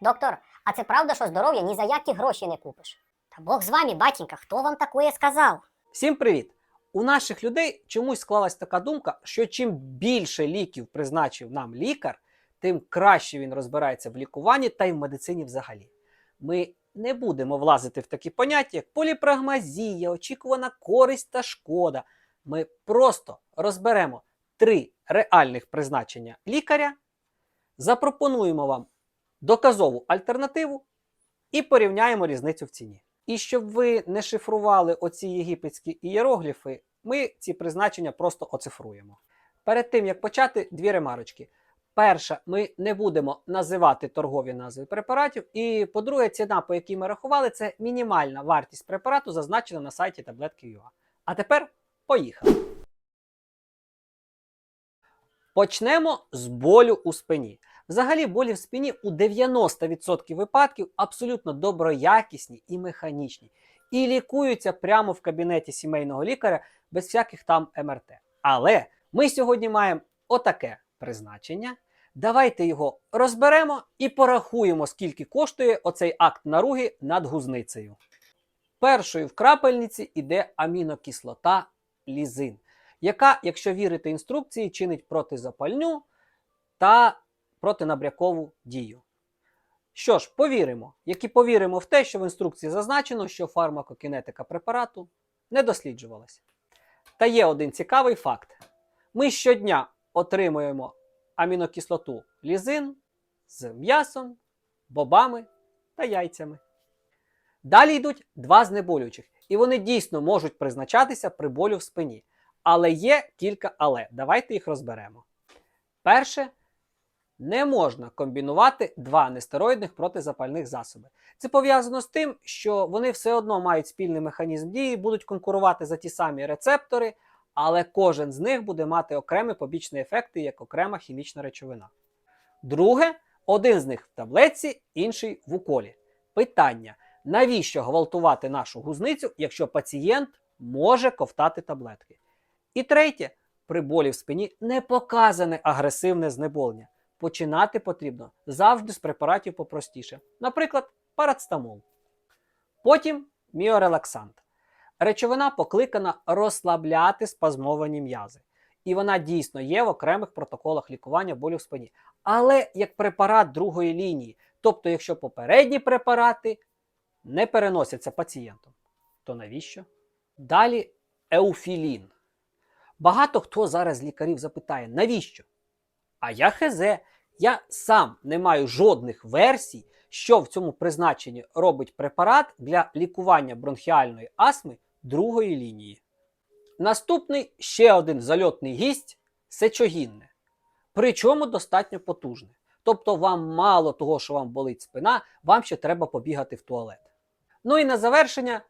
Доктор, а це правда, що здоров'я ні за які гроші не купиш? Та Бог з вами, батенька, хто вам такое сказав? Всім привіт! У наших людей чомусь склалась така думка, що чим більше ліків призначив нам лікар, тим краще він розбирається в лікуванні та й в медицині взагалі. Ми не будемо влазити в такі поняття, як поліпрагмазія, очікувана користь та шкода. Ми просто розберемо три реальних призначення лікаря, запропонуємо вам доказову альтернативу і порівняємо різницю в ціні. І щоб ви не шифрували оці єгипетські ієрогліфи, ми ці призначення просто оцифруємо. Перед тим як почати, дві ремарочки. Перша, ми не будемо називати торгові назви препаратів. І по-друге, ціна, по якій ми рахували, це мінімальна вартість препарату, зазначена на сайті таблетки.ua. А тепер поїхали. Почнемо з болю у спині. Взагалі, болі в спині у 90% випадків абсолютно доброякісні і механічні, і лікуються прямо в кабінеті сімейного лікаря без всяких там МРТ. Але ми сьогодні маємо отаке призначення. Давайте його розберемо і порахуємо, скільки коштує оцей акт наруги над гузницею. Першою в крапельниці йде амінокислота лізин, яка, якщо вірити інструкції, чинить протизапальню та протинабрякову дію. Що ж, повіримо, як і повіримо в те, що в інструкції зазначено, що фармакокінетика препарату не досліджувалася. Та є один цікавий факт: ми щодня отримуємо амінокислоту лізин з м'ясом, бобами та яйцями. Далі йдуть два знеболюючих, і вони дійсно можуть призначатися при болю в спині. Але є кілька але. Давайте їх розберемо. Перше, не можна комбінувати два нестероїдних протизапальних засоби. Це пов'язано з тим, що вони все одно мають спільний механізм дії, будуть конкурувати за ті самі рецептори, але кожен з них буде мати окремі побічні ефекти як окрема хімічна речовина. Друге, один з них в таблетці, інший в уколі. Питання: навіщо гвалтувати нашу гузницю, якщо пацієнт може ковтати таблетки? І третє, при болі в спині не показане агресивне знеболення. Починати потрібно завжди з препаратів попростіше, наприклад, парацетамол. Потім міорелаксант. Речовина покликана розслабляти спазмовані м'язи. І вона дійсно є в окремих протоколах лікування болю в спині. Але як препарат другої лінії, тобто, якщо попередні препарати не переносяться пацієнтом, то навіщо? Далі еуфілін. Багато хто зараз лікарів запитає, навіщо? А я хезе. Я сам не маю жодних версій, що в цьому призначенні робить препарат для лікування бронхіальної астми другої лінії. Наступний ще один зальотний гість сечогінне. Причому достатньо потужне. Тобто вам мало того, що вам болить спина, вам ще треба побігати в туалет. Ну і на завершення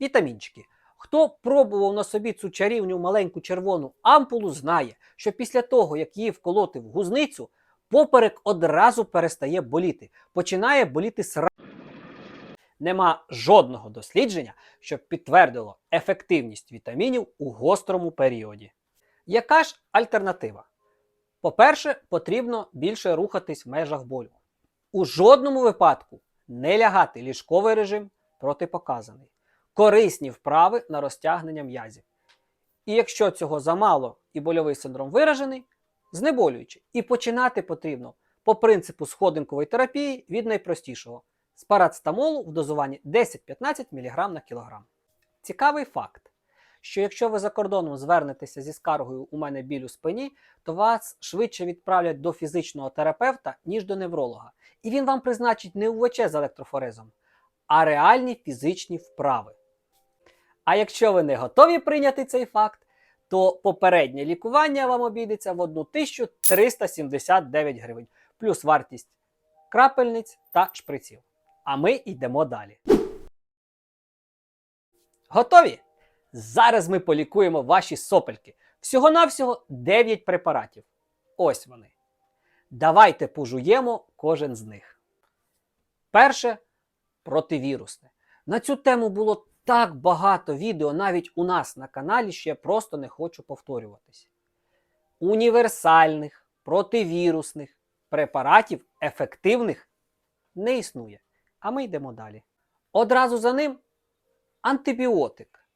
вітамінчики. Хто пробував на собі цю чарівню маленьку червону ампулу, знає, що після того, як її вколоти в гузницю, поперек одразу перестає боліти. Починає боліти сра. Нема жодного дослідження, щоб підтвердило ефективність вітамінів у гострому періоді. Яка ж альтернатива? По-перше, потрібно більше рухатись в межах болю. У жодному випадку не лягати ліжковий режим протипоказаний. Корисні вправи на розтягнення м'язів. І якщо цього замало і больовий синдром виражений, знеболюючи. І починати потрібно по принципу сходинкової терапії від найпростішого з парацетамолу в дозуванні 10-15 мг на кілограм. Цікавий факт, що якщо ви за кордоном звернетеся зі скаргою у мене біль у спині, то вас швидше відправлять до фізичного терапевта, ніж до невролога. І він вам призначить не УВЧ з електрофорезом, а реальні фізичні вправи. А якщо ви не готові прийняти цей факт, то попереднє лікування вам обійдеться в 1379 гривень, плюс вартість крапельниць та шприців. А ми йдемо далі. Готові? Зараз ми полікуємо ваші сопельки. Всього-навсього 9 препаратів. Ось вони. Давайте пожуємо кожен з них. Перше противірусне. На цю тему було так багато відео навіть у нас на каналі, що я просто не хочу повторюватись. Універсальних противірусних препаратів ефективних не існує. А ми йдемо далі. Одразу за ним антибіотик.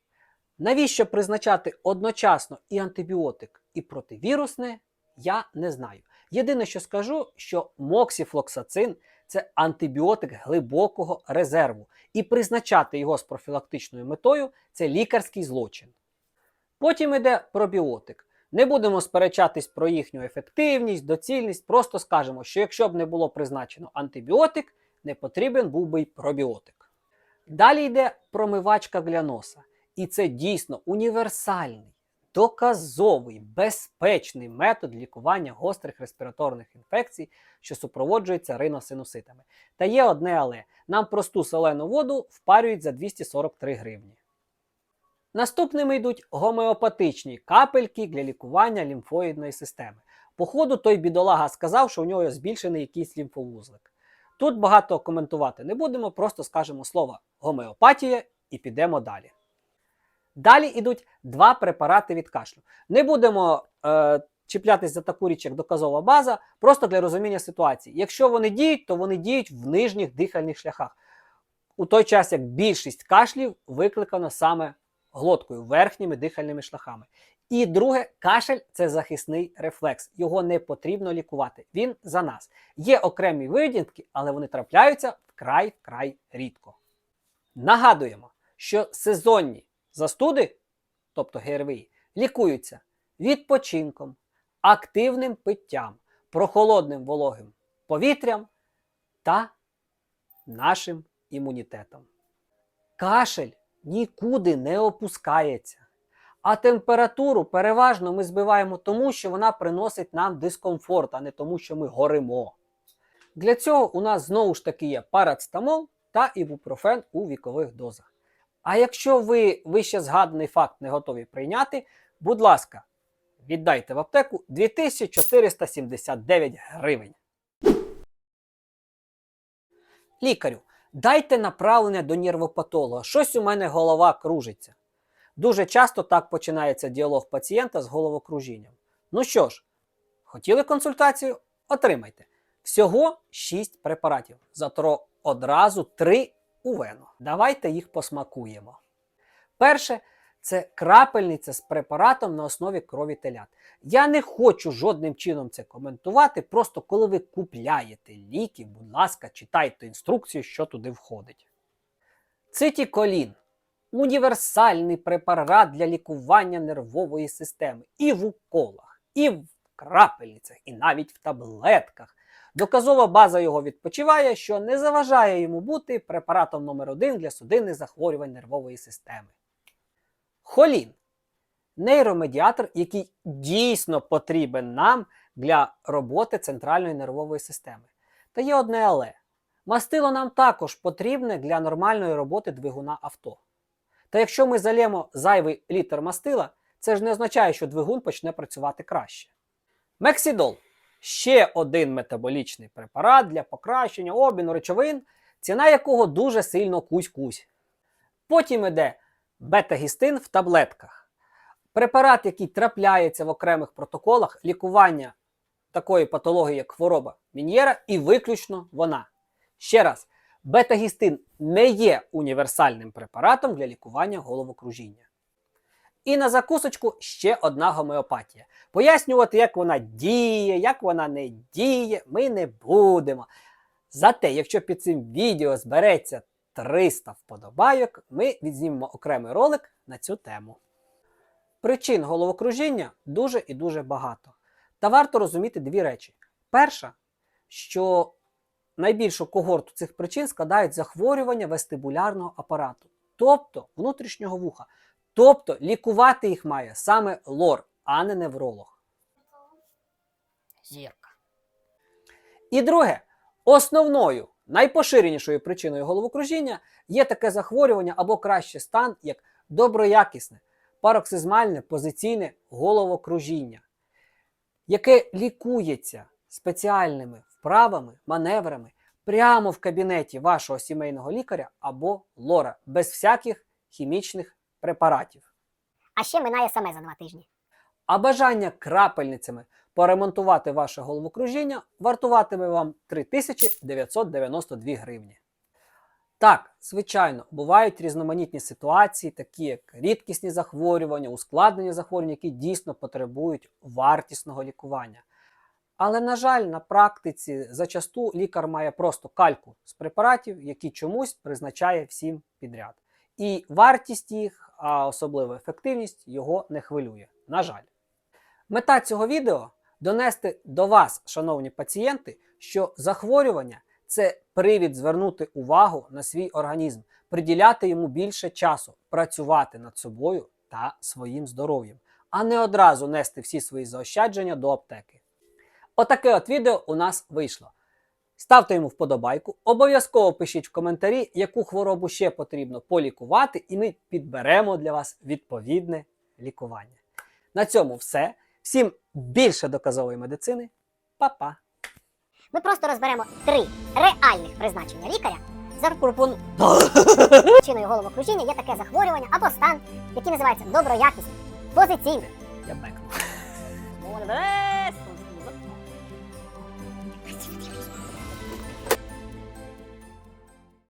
Навіщо призначати одночасно і антибіотик, і противірусне, я не знаю. Єдине, що скажу, що моксіфлоксацин це антибіотик глибокого резерву, і призначати його з профілактичною метою це лікарський злочин. Потім іде пробіотик. Не будемо сперечатись про їхню ефективність, доцільність, просто скажемо, що якщо б не було призначено антибіотик, не потрібен був би й пробіотик. Далі йде промивачка для носа. І це дійсно універсальний, доказовий, безпечний метод лікування гострих респіраторних інфекцій, що супроводжується риносинуситами. Та є одне але: нам просту солену воду впарюють за 243 гривні. Наступними йдуть гомеопатичні капельки для лікування лімфоїдної системи. Походу, той бідолага сказав, що у нього збільшений якийсь лімфовузлик. Тут багато коментувати не будемо, просто скажемо слово гомеопатія і підемо далі. Далі йдуть два препарати від кашлю. Не будемо е, чіплятись за таку річ, як доказова база, просто для розуміння ситуації. Якщо вони діють, то вони діють в нижніх дихальних шляхах. У той час, як більшість кашлів викликано саме глоткою, верхніми дихальними шляхами. І друге, кашель це захисний рефлекс. Його не потрібно лікувати. Він за нас. Є окремі винятки, але вони трапляються вкрай вкрай рідко. Нагадуємо, що сезонні застуди, тобто ГРВІ, лікуються відпочинком, активним питтям, прохолодним вологим повітрям та нашим імунітетом. Кашель нікуди не опускається. А температуру переважно ми збиваємо тому, що вона приносить нам дискомфорт, а не тому, що ми горимо. Для цього у нас знову ж таки є парацетамол та ібупрофен у вікових дозах. А якщо ви вище згаданий факт не готові прийняти, будь ласка, віддайте в аптеку 2479 гривень. Лікарю, дайте направлення до нервопатолога. Щось у мене голова кружиться. Дуже часто так починається діалог пацієнта з головокружінням. Ну що ж, хотіли консультацію? Отримайте. Всього 6 препаратів, зато одразу 3 у вену. Давайте їх посмакуємо. Перше це крапельниця з препаратом на основі крові телят. Я не хочу жодним чином це коментувати. Просто коли ви купляєте ліки, будь ласка, читайте інструкцію, що туди входить. Цитіколін універсальний препарат для лікування нервової системи і в уколах, і в крапельницях, і навіть в таблетках. Доказова база його відпочиває, що не заважає йому бути препаратом номер 1 для судинних захворювань нервової системи. Холін нейромедіатор, який дійсно потрібен нам для роботи центральної нервової системи. Та є одне але. Мастило нам також потрібне для нормальної роботи двигуна авто. Та якщо ми залємо зайвий літр мастила, це ж не означає, що двигун почне працювати краще. Мексидол ще один метаболічний препарат для покращення обміну речовин, ціна якого дуже сильно кусь-кусь. Потім іде бета-гістин в таблетках. Препарат, який трапляється в окремих протоколах лікування такої патології, як хвороба Мін'єра, і виключно вона. Ще раз, бета-гістин не є універсальним препаратом для лікування головокружіння. І на закусочку ще одна гомеопатія. Пояснювати, як вона діє, як вона не діє, ми не будемо. Зате, якщо під цим відео збереться 300 вподобайок, ми відзнімемо окремий ролик на цю тему. Причин головокружіння дуже і дуже багато. Та варто розуміти дві речі. Перша, що найбільшу когорту цих причин складають захворювання вестибулярного апарату, тобто внутрішнього вуха. Тобто лікувати їх має саме лор, а не невролог. Зірка. І друге, основною, найпоширенішою причиною головокружіння є таке захворювання або краще стан, як доброякісне, пароксизмальне позиційне головокружіння, яке лікується спеціальними вправами, маневрами прямо в кабінеті вашого сімейного лікаря або лора, без всяких хімічних препаратів. А ще минає саме за два тижні. А бажання крапельницями поремонтувати ваше головокружіння вартуватиме вам 3992 гривні. Так, звичайно, бувають різноманітні ситуації, такі як рідкісні захворювання, ускладнення захворювань, які дійсно потребують вартісного лікування. Але, на жаль, на практиці зачасту лікар має просто кальку з препаратів, які чомусь призначає всім підряд. І вартість їх, а особливо ефективність, його не хвилює. На жаль. Мета цього відео донести до вас, шановні пацієнти, що захворювання це привід звернути увагу на свій організм, приділяти йому більше часу, працювати над собою та своїм здоров'ям, а не одразу нести всі свої заощадження до аптеки. Отаке от відео у нас вийшло. Ставте йому вподобайку, обов'язково пишіть в коментарі, яку хворобу ще потрібно полікувати, і ми підберемо для вас відповідне лікування. На цьому все. Всім більше доказової медицини. Па-па! Ми просто розберемо три реальних призначення лікаря за Пропоную. причиною головокружіння є таке захворювання або стан, який називається доброякісний, позиційний. Я бекну.